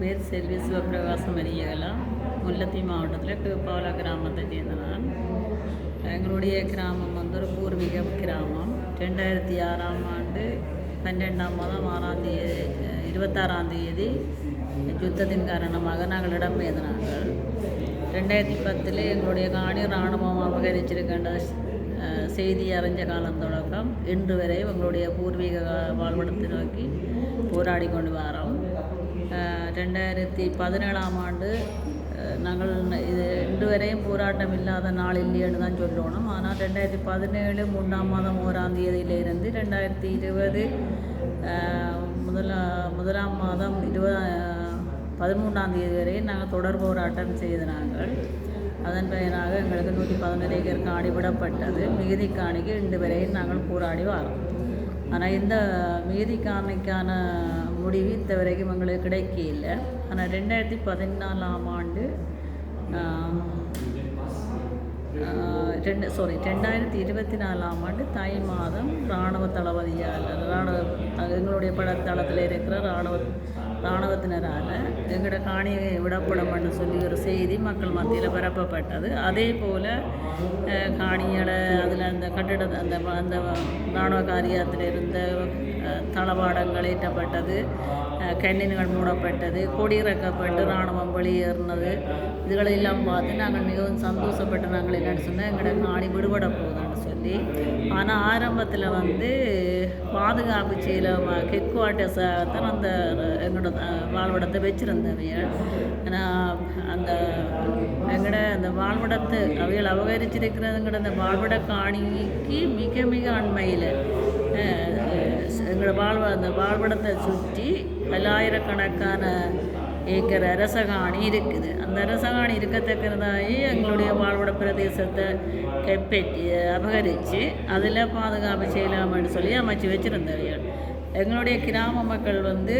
பேர் செல்வி சிவபிரகாசம் மரியகலாம் முல்லத்தி மாவட்டத்தில் கீழ்பால கிராமத்தை சேர்ந்த நான் எங்களுடைய கிராமம் வந்து ஒரு பூர்வீக கிராமம். ரெண்டாயிரத்தி ஆறாம் ஆண்டு பன்னெண்டாம் மாதம் ஆறாம் தேதி இருபத்தாறாம் தேதி யுத்தத்தின் காரணமாக நாங்கள் இடம்பெயர்ந்தார்கள் ரெண்டாயிரத்தி பத்தில் எங்களுடைய காணி இராணுவம் அபகரிச்சிருக்கின்ற செய்தி அறிஞ்ச காலம் தொடக்கம். இன்று வரை எங்களுடைய பூர்வீக வாழ்விடத்தை நோக்கி போராடி கொண்டு வரோம். ரெண்டாயிரத்தி பதினேழாம் ஆண்டு நாங்கள் இது இன்று வரையும் போராட்டம் இல்லாத நாள் இல்லைன்னு தான் சொல்லணும். ஆனால் ரெண்டாயிரத்தி பதினேழு மூன்றாம் மாதம் ஓராம் தேதியிலிருந்து ரெண்டாயிரத்தி இருபது முதலா முதல முதலாம் மாதம் இருபதா பதிமூன்றாம் தேதி வரை நாங்கள் தொடர் போராட்டம் செய்த நாங்கள். அதன் பயனாக எங்களுக்கு நூற்றி பதினொரு ஏக்கர் காணி விடப்பட்டது. மிகுதி காணிக்கு இன்று வரையும் நாங்கள் போராடி வரோம். ஆனால் இந்த மிகுதி காணிக்கான முடிவு இந்த வரைக்கும் எங்களுக்கு கிடைக்கல. ஆனால் ரெண்டாயிரத்தி பதினாலாம் ஆண்டு ரெண்டு சாரி ரெண்டாயிரத்தி இருபத்தி நாலாம் ஆண்டு தை மாதம் இராணுவ தளபதியால் இராணுவ எங்களுடைய படத்தளத்தில் இருக்கிற இராணுவ இராணுவத்தினரால் எங்களோட காணியை விடப்படும்னு சொல்லி ஒரு செய்தி மக்கள் மத்தியில் பரப்பப்பட்டது. அதே போல் காணிகளை அதில் அந்த கட்டிட அந்த அந்த இராணுவ காரியத்தில் இருந்த தளபாடங்கள் தளவாடங்கள் ஏற்றப்பட்டது கண்ணின்கள் மூடப்பட்டது கொடியிறக்கப்பட்டு இராணுவம் வெளியேறினது. இதுகளெல்லாம் பார்த்து நாங்கள் மிகவும் சந்தோஷப்பட்டு நாங்கள் என்னென்னு சொன்னால் எங்களோட காணி விடுபட போதும் சொல்லி. ஆனால் ஆரம்பத்தில் வந்து பாதுகாப்பு சீலம் ஹெட் குவார்ட்டர்ஸாகத்தான் அந்த எங்களோட வாழ்விடத்தை வச்சுருந்தவைய ஏன்னா அந்த எங்களோட அந்த வாழ்விடத்தை அவைகள் அபகரிச்சிருக்கிறதுங்கிற அந்த வாழ்விட காணிக்கு மிக மிக அண்மையில் எங்களோட வாழ்வ அந்த வாழ்விடத்தை சுற்றி பல்லாயிரக்கணக்கான ஏக்கர் அரசகாணி இருக்குது. அந்த அரசகாணி இருக்கத்தக்கிறதாகி எங்களுடைய வாழ்விட பிரதேசத்தை கைப்பற்றி அபகரித்து அதில் பாதுகாப்பு செய்யலாம்னு சொல்லி அமைச்சு வச்சுருந்தவைகள். எங்களுடைய கிராம மக்கள் வந்து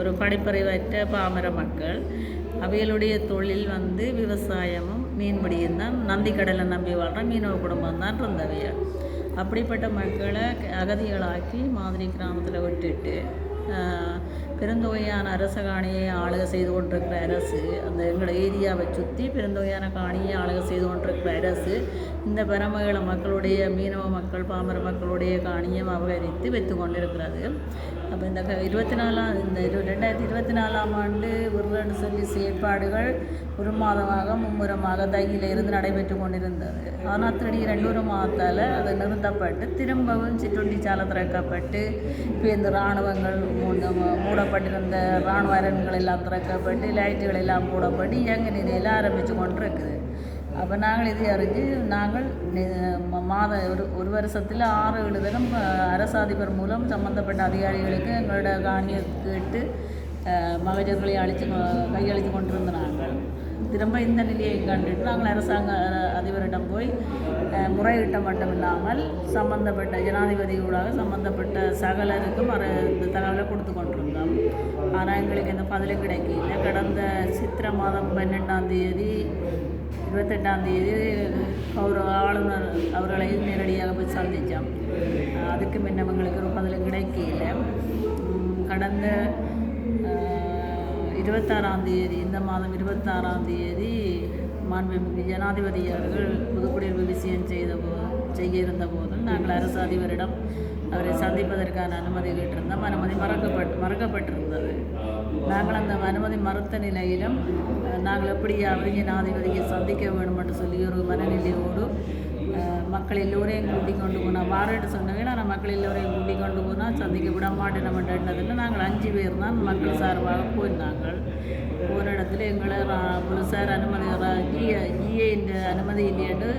ஒரு படிப்பறிவற்ற பாமர மக்கள். அவைகளுடைய தொழில் வந்து விவசாயமும் மீன்பிடியும் தான். நந்திக்கடலை நம்பி வாழ்கிற மீனவ குடும்பம் தான் இருந்தவைய அப்படிப்பட்ட மக்களை அகதிகளாக்கி மாதிரி கிராமத்தில் விட்டுட்டு பெருந்தொகையான அரச காணியை ஆளுக செய்து கொண்டிருக்கிற அரசு அந்த எங்களோட ஏரியாவை சுற்றி பெருந்தொகையான காணியை ஆளுக செய்து கொண்டிருக்கிற அரசு இந்த பரமகள மக்களுடைய மீனவ மக்கள் பாமர மக்களுடைய காணியை அபகரித்து வைத்து கொண்டிருக்கிறது. அப்போ இந்த இருபத்தி நாலாம் இந்த இரு ரெண்டாயிரத்தி இருபத்தி நாலாம் ஆண்டு உருளன்னு சொல்லி செயற்பாடுகள் ஒரு மாதமாக மும்முரமாக தையில் இருந்து நடைபெற்று கொண்டிருந்தது. ஆனால் திடீர் ரெண்டு மாதத்தால் அது நிறுத்தப்பட்டு திரும்பவும் சிற்றுண்டி சாலை திறக்கப்பட்டு இப்போ இந்த இராணுவங்கள் மூடப்பட்டிருந்த இராணுவ அரண்கள் எல்லாம் திறக்கப்பட்டு லைட்டுகள் எல்லாம் மூடப்பட்டு இயங்க நிலையில் ஆரம்பித்து கொண்டிருக்குது. அப்போ நாங்கள் இதை அறிஞ்சு நாங்கள் மாத ஒரு ஒரு வருஷத்தில் ஆறு ஏழு தினம் மூலம் சம்மந்தப்பட்ட அதிகாரிகளுக்கு எங்களோட காணியை கேட்டு மகஜர்களை அழித்து கையளித்து கொண்டிருந்த நாங்கள். திரும்ப இந்த நிலையை கண்டுட்டு நாங்கள் அரசாங்க அதிபரிடம் போய் அஹ், முறையிட்ட மட்டும் இல்லாமல் சம்பந்தப்பட்ட ஜனாதிபதி ஊடாக சம்பந்தப்பட்ட சகலருக்கும் அரை இந்த தகவலை கொடுத்து கொண்டிருந்தோம். ஆனால் எங்களுக்கு இந்த பதிலை கிடைக்கல. கடந்த சித்திரை மாதம் பன்னெண்டாம் தேதி இருபத்தெட்டாம் தேதி கௌரவ ஆளுநர் அவர்களை நேரடியாக போய் சந்தித்தோம். அதுக்கு முன்ன எங்களுக்கு ஒரு பதில் கிடைக்கல. கடந்த இருபத்தாறாம் தேதி இந்த மாதம் இருபத்தாறாம் தேதி மாண்புமிகு ஜனாதிபதி அவர்கள் புதுக்குடியிருப்பு விஷயம் செய்த போ செய்ய இருந்த போதும் நாங்கள் அரசு அதிபரிடம் அவரை சந்திப்பதற்கான அனுமதி கேட்டிருந்தோம். அனுமதி மறக்கப்பட்டு மறக்கப்பட்டிருந்தது. நாங்கள் அந்த அனுமதி மறுத்த நிலையிலும் நாங்கள் எப்படி அவர் ஜனாதிபதியை சந்திக்க வேண்டும் என்று சொல்லி ஒரு மனநிலையோடு மக்கள் எல்லோரையும் கூட்டிக் கொண்டு போனால் வாரேட்டு சொன்னவே நான் மக்கள் எல்லோரையும் கூட்டிக் கொண்டு போனால் சந்திக்க விட மாட்டேன் நாங்கள் அஞ்சு பேர் தான் மக்கள் சார்பாக போயிருந்தாங்க ஒரு இடத்துல எங்களை ரா- அனுமதி ஜிஏ ஜிஏ இந்த அனுமதி இல்லையாண்டு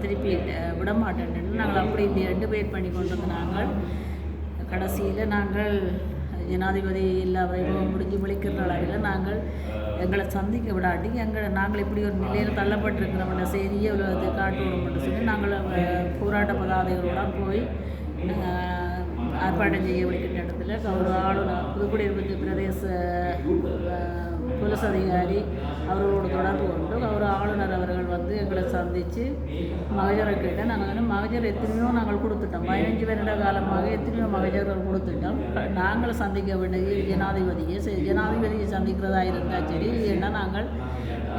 திருப்பி விட மாட்டேன் நாங்கள் அப்படி இல்லையாண்டு வெயிட் பண்ணி கொண்டு நாங்கள். கடைசியில் நாங்கள் ஜனாதிபதி எல்லா வைபவம் முடிஞ்சு விழிக்கிற அளவில் நாங்கள் எங்களை சந்திக்க விடாட்டி எங்களை நாங்கள் இப்படி ஒரு நிலையில் தள்ளப்பட்டிருக்கிறோம்ன்ற செய்தியை உலகத்தை காட்டுவோம்னு சொல்லி நாங்கள் போராட்ட பதாதைகளோட போய் ஆர்ப்பாட்டம் செய்ய விடுக்கின்ற இடத்துல கௌரவ ஆளுநர் புதுக்குடியிருப்பு பிரதேச அஹ், அதிகாரி அவர்களோடு தொடர்பு கொண்டு அவர் ஆளுநர் அவர்கள் வந்து எங்களை சந்தித்து மகஜரை கேட்டால் நாங்கள் வந்து மகஜர் எத்தனையோ நாங்கள் கொடுத்துட்டோம். பதினஞ்சு வருட காலமாக எத்தனையோ மகஜர்கள் கொடுத்துட்டோம். நாங்கள் சந்திக்க வேண்டியது ஜனாதிபதியை. ஜனாதிபதியை சந்திக்கிறதா இருந்தால் சரி ஏன்னா நாங்கள்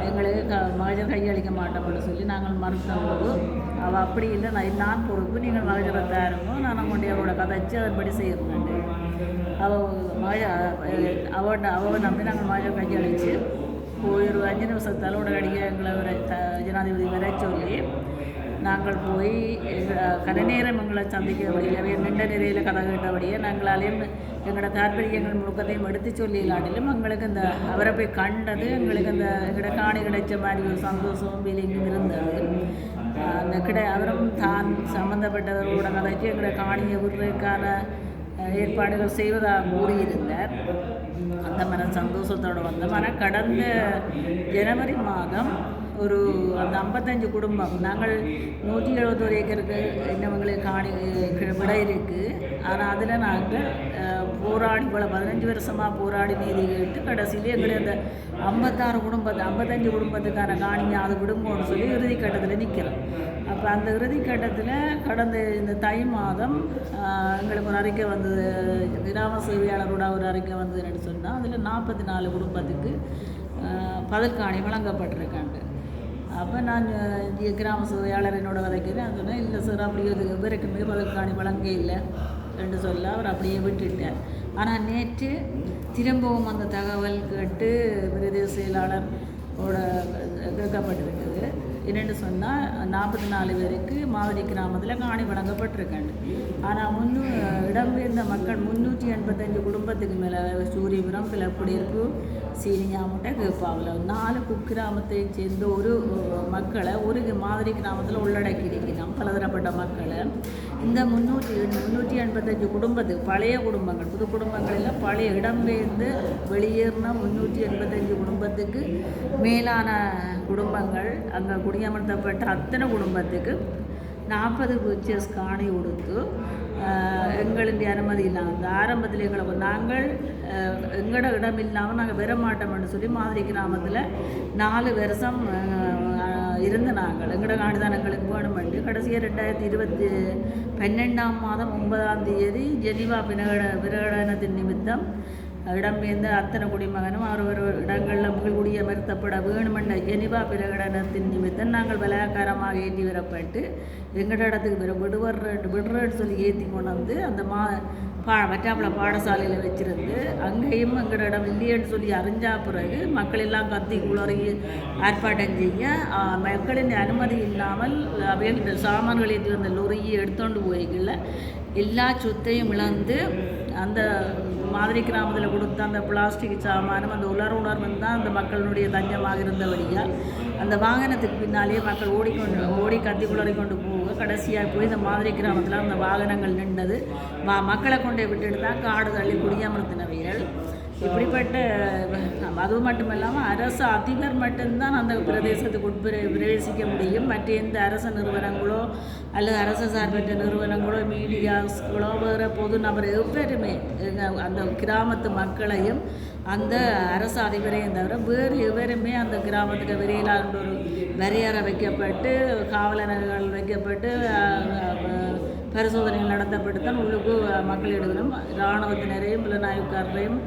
எங்களுக்கு க மகஜர் கையளிக்க மாட்டோம்னு சொல்லி நாங்கள் மறுத்தபோது அவள் அப்படி இல்லை. நான் நான் பொறுப்பு நீங்கள் மகஜரை தாருங்க நான் கொண்டு அவரோட கதைச்சு அதன்படி செய்யணும் அவள் மகஜ அவன் அவவை நம்பி நாங்கள் மகஜர் கையளித்து போய் ஒரு அஞ்சு நிமிஷத்தால் உடனடியாக எங்களை வர த ஜனாதிபதி வர சொல்லி நாங்கள் போய் எங்கள் கன நேரம் எங்களை சந்திக்கபடியே நீண்ட நிறையில் கதை கேட்டபடியே நாங்களாலேயும் எங்களோட தாற்பயங்கள் முழுக்கத்தையும் எடுத்து சொல்லிடலாட்டிலும் எங்களுக்கு அந்த அவரை போய் கண்டது எங்களுக்கு அந்த எங்களோட காணி கிடைச்ச மாதிரி ஒரு சந்தோஷம் ஃபீலிங்கும் இருந்தது அந்த கிடை அவரும் தான் சம்மந்தப்பட்டவரோட கதைக்கு எங்களோட காணியை விடுறதுக்கான அஹ், ஏற்பாடுகள் செய்வதாக கூறியிருந்தார். அந்த மன சந்தோஷத்தோடு வந்தோம். ஆனால் கடந்த ஜனவரி மாதம் ஒரு அந்த ஐம்பத்தஞ்சு குடும்பம் நாங்கள் நூற்றி எழுபத்தோரு ஏக்கருக்கு என்னவங்களுக்கு காணி விட இருக்குது ஆனால் அதில் நாங்கள் போராடி போல பதினஞ்சு வருஷமாக போராடி நீதி கேட்டு கடைசியிலே எங்களை அந்த ஐம்பத்தாறு குடும்பத்தை ஐம்பத்தஞ்சு குடும்பத்துக்கான காணியை அது விடுங்கன்னு சொல்லி இறுதி கட்டத்தில் நிற்கிறோம் அப்போ அந்த இறுதி கட்டத்தில் கடந்த இந்த தை மாதம் எங்களுக்கு ஒரு அறிக்கை வந்தது. கிராம சேவையாளரோட ஒரு அறிக்கை வந்ததுன்னு சொன்னால் அதில் நாற்பத்தி நாலு குடும்பத்துக்கு ஆஹ், வழங்கப்பட்டிருக்காங்க. அப்போ நான் கிராம சேவையாளர் என்னோட வதைக்கிறேன். சொன்னேன் இல்லை சார் அப்படி ஒரு இவருக்குமே பதில்காணி வழங்க இல்லை. என்று சொல்ல அவர் அப்படியே விட்டுட்டார். ஆனால் நேற்று திரும்பவும் அந்த தகவல் கேட்டு பிரதேச செயலாளர் ஓட என்னென்னு சொன்னால் நாற்பத்தி நாலு பேருக்கு மாவடி கிராமத்தில் காணி வழங்கப்பட்டிருக்காங்க. ஆனால் முன்னூ இடம்பெயர்ந்த மக்கள் முந்நூற்றி எண்பத்தஞ்சு குடும்பத்துக்கு மேலே சூரியபுரம் பிளப்புடியிருப்பு சீனியாமுட்டை கேப்பாவில் நாலு குக்கிராமத்தை சேர்ந்த ஒரு மக்களை ஒரு மாதிரி கிராமத்தில் உள்ளடக்கி இருக்கிறோம் பலதரப்பட்ட மக்களை இந்த முந்நூற்றி முந்நூற்றி எண்பத்தஞ்சு குடும்பத்துக்கு பழைய குடும்பங்கள் புது குடும்பங்களில் பழைய இடம்பெயர்ந்து வெளியேறின முந்நூற்றி எண்பத்தஞ்சு குடும்பத்துக்கு மேலான குடும்பங்கள் அங்கே குடியமர்த்தப்பட்ட அத்தனை குடும்பத்துக்கு நாற்பது பீச்சர்ஸ் காணி கொடுத்து எங்களின் எங்களுடைய அனுமதி இல்லாமல் இந்த ஆரம்பத்தில் எங்களை நாங்கள் எங்களோட இடம் இல்லாமல் நாங்கள் பெற மாட்டோம்னு சொல்லி மாதிரி கிராமத்தில் நாலு வருஷம் இருந்து நாங்கள். எங்களோட காணி தான் எங்களுக்கு வேணுமெண்டு கடைசியாக ரெண்டாயிரத்தி இருபத்தி பன்னெண்டாம் மாதம் ஒன்பதாம் தேதி ஜெனிவா பிரகட பிரகடனத்தின் நிமித்தம் இடம்பெயர்ந்த அத்தனை குடிமகனும் அவரவர் இடங்களில் மீள்குடிய மறுத்தப்பட வேணுமென்ற ஜெனிவா பிரகடனத்தின் நிமித்தம் நாங்கள் பலாக்காரமாக ஏற்றி வரப்பட்டு எங்கட இடத்துக்கு பிற விடுவர் விடுறேன்னு சொல்லி ஏற்றி கொண்டு வந்து அந்த மா பா வற்றாப்புல பாடசாலையில் வச்சுருந்து அங்கேயும் எங்கட இடம் இல்லையேன்னு சொல்லி அறிஞ்சா பிறகு மக்கள் எல்லாம் கத்தி குளறி ஆர்ப்பாட்டம் செய்ய மக்களின் அனுமதி இல்லாமல் அவையில் சாமான்கள் ஏற்றி வந்த லொறியை எடுத்தோண்டு போய்க்கல எல்லா சொத்தையும் இழந்து அந்த மாதிரி கிராமத்தில் கொடுத்த அந்த பிளாஸ்டிக் சாமானும் அந்த உலர் உணர்வும் தான் அந்த மக்களுடைய தஞ்சமாக இருந்தபடியால் அந்த வாகனத்துக்கு பின்னாலேயே மக்கள் ஓடிக்கொண்டு ஓடி கத்தி குளறி கொண்டு போக கடைசியாக போய் இந்த மாதிரி கிராமத்தில் அந்த வாகனங்கள் நின்றது. மக்களை கொண்டே விட்டுட்டு தான் காடு தள்ளி குடியமர்த்தினவைகள் இப்படிப்பட்ட அது மட்டும் இல்லாமல் அரசு அதிபர் மட்டும்தான் அந்த பிரதேசத்துக்கு உட்பிர பிரவேசிக்க முடியும். மற்ற எந்த அரச நிறுவனங்களோ அல்லது அரசு சார்பற்ற நிறுவனங்களோ மீடியாஸ்களோ வேறு பொது நபர் எவருமே அந்த கிராமத்து மக்களையும் அந்த அரசு அதிபரையும் தவிர வேறு எவருமே அந்த கிராமத்துக்கு வெளியிலான்ற ஒரு வரையறை வைக்கப்பட்டு காவலர்கள் வைக்கப்பட்டு பரிசோதனைகள் நடத்தப்பட்டு தான் உள்ளுக்கு மக்களிடம் இராணுவத்தினரையும் புலனாய்வுக்காரரையும்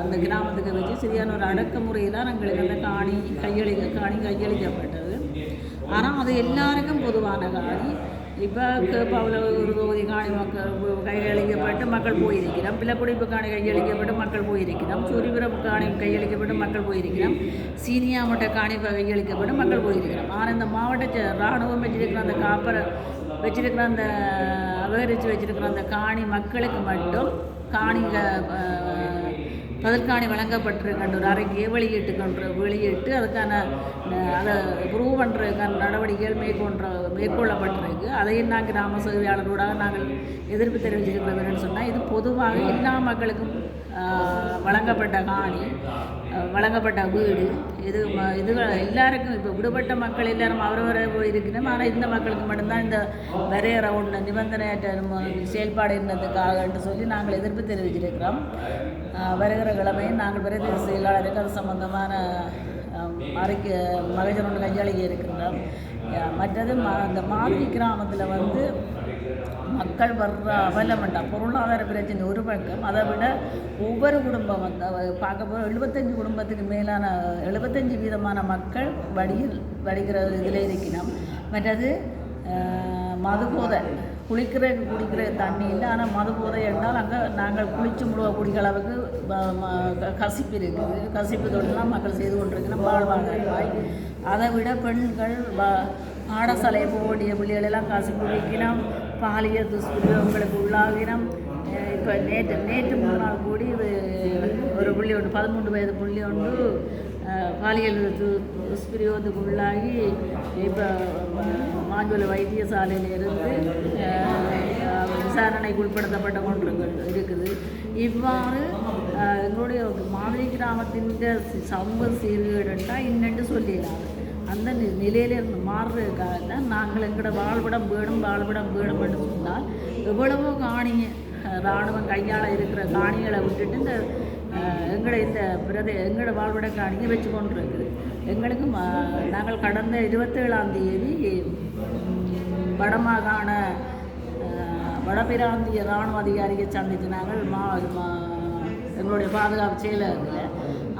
அந்த கிராமத்துக்கு வச்சு சரியான ஒரு அடக்குமுறை தான் எங்களுக்கு அந்த காணி கையளிக்க காணி கையளிக்கப்பட்டது. ஆனால் அது எல்லாருக்கும் பொதுவான காணி. இப்போ கேப்பாவில் ஒரு தொகுதி காணி மக்கள் கையளிக்கப்பட்டு மக்கள் போயிருக்கிறோம். பிள்ளைக்குடிப்பு காணி கையளிக்கப்பட்டு மக்கள் போயிருக்கிறோம். சூரியபுரம் காணி கையளிக்கப்பட்டு மக்கள் போயிருக்கிறோம். சீனியா மட்ட காணி கையளிக்கப்பட்டு மக்கள் போயிருக்கிறோம். ஆனால் இந்த மாவட்ட இராணுவம் வச்சிருக்கிற அந்த காப்பரை வச்சிருக்கிற அந்த அபகரித்து வச்சிருக்கிற அந்த காணி மக்களுக்கு மட்டும் காணிக பதில்காணி வழங்கப்பட்டிருக்கின்ற ஒரு அறிக்கையை வெளியிட்டு கொண்டு வெளியிட்டு அதுக்கான அதை ப்ரூவ் பண்ணுறதுக்கான நடவடிக்கைகள் மேற்கொண்ட மேற்கொள்ளப்பட்டிருக்கு. அதையும் நாங்கள் கிராம சேவையாளரோட நாங்கள் எதிர்ப்பு தெரிவிச்சிருக்கிறோம்னு சொன்னால் இது பொதுவாக எல்லா மக்களுக்கும் வழங்கப்பட்ட காணி வழங்கப்பட்ட வீடு இது இது எல்லாருக்கும் இப்போ விடுபட்ட மக்கள் எல்லாரும் அவரவரை இருக்கணும் ஆனால் இந்த மக்களுக்கு மட்டும்தான் இந்த வரையறை ஒன்று நிபந்தனையற்ற செயல்பாடு இருந்ததுக்காகன்ட்டு சொல்லி நாங்கள் எதிர்ப்பு தெரிவிச்சிருக்கிறோம் வருகிற கிழமையும் நாங்கள் பிரதேச செயலாளருக்கு அது சம்பந்தமான அஹ், அறிக்கை மகஜர் கையாளிக்க இருக்கின்றோம். மற்றது அந்த மாதிரி கிராமத்தில் வந்து மக்கள் வர்ற அவலமெண்டா. பொருளாதார பிரச்சனை ஒரு பக்கம். அதை விட ஒவ்வொரு குடும்பம் வந்து பார்க்க போக எழுபத்தஞ்சு குடும்பத்துக்கு மேலான எழுபத்தஞ்சு வீதமான மக்கள் வடியில் வடிக்கிற இதில் இருக்கணும் மற்றது மது போதை குளிக்கிற குடிக்கிற தண்ணி இல்லை. ஆனால் மது போதை என்றால் அங்கே நாங்கள் குளிச்சு முழுவ குடிக்கிற அளவுக்கு கசிப்பு இருக்குது கசிப்பு தொழிலாம் மக்கள் செய்து கொண்டிருக்கணும் வாழ்வாதாரமாய். அதை விட பெண்கள் வ- போக வேண்டிய பிள்ளைகளெல்லாம் கசிப்பு வைக்கலாம் பாலியல் துஷ்பிரயோகங்களுக்கு உள்ளாகினம். இப்போ நேற்று நேற்று மூணு நாள் கூடி இது ஒரு புள்ளி ஒன்று பதிமூன்று வயது புள்ளி ஒன்று பாலியல் துஷ்பிரயோகத்துக்கு உள்ளாகி இப்போ மாஞ்சுவல வைத்தியசாலையில் இருந்து விசாரணைக்கு உட்படுத்தப்பட்ட கொண்டு இருக்குது. இவ்வாறு எங்களுடைய மாதிரி கிராமத்தின் சமூக சீர்கேடுண்டா இன்னென்று சொல்லிடலாம். அந்த நி- மாறுறதுக்காக தான் நாங்கள் எங்களோட வாழ்விடம் வேணும் வாழ்விடம் வேணும் என்று சொன்னால் எவ்வளவோ காணிங்க இராணுவம் கையால் இருக்கிற காணிகளை விட்டுட்டு இந்த எங்களை இந்த பிரதே எங்களோட வாழ்விட காணிங்க வச்சு கொண்டு இருக்குது எங்களுக்கு நாங்கள் கடந்த இருபத்தேழாம் தேதி வடமாகாண வடபிராந்திய இராணுவ அதிகாரியை சந்தித்து நாங்கள் மா மா- எங்களுடைய பாதுகாப்பு செயலகத்தில்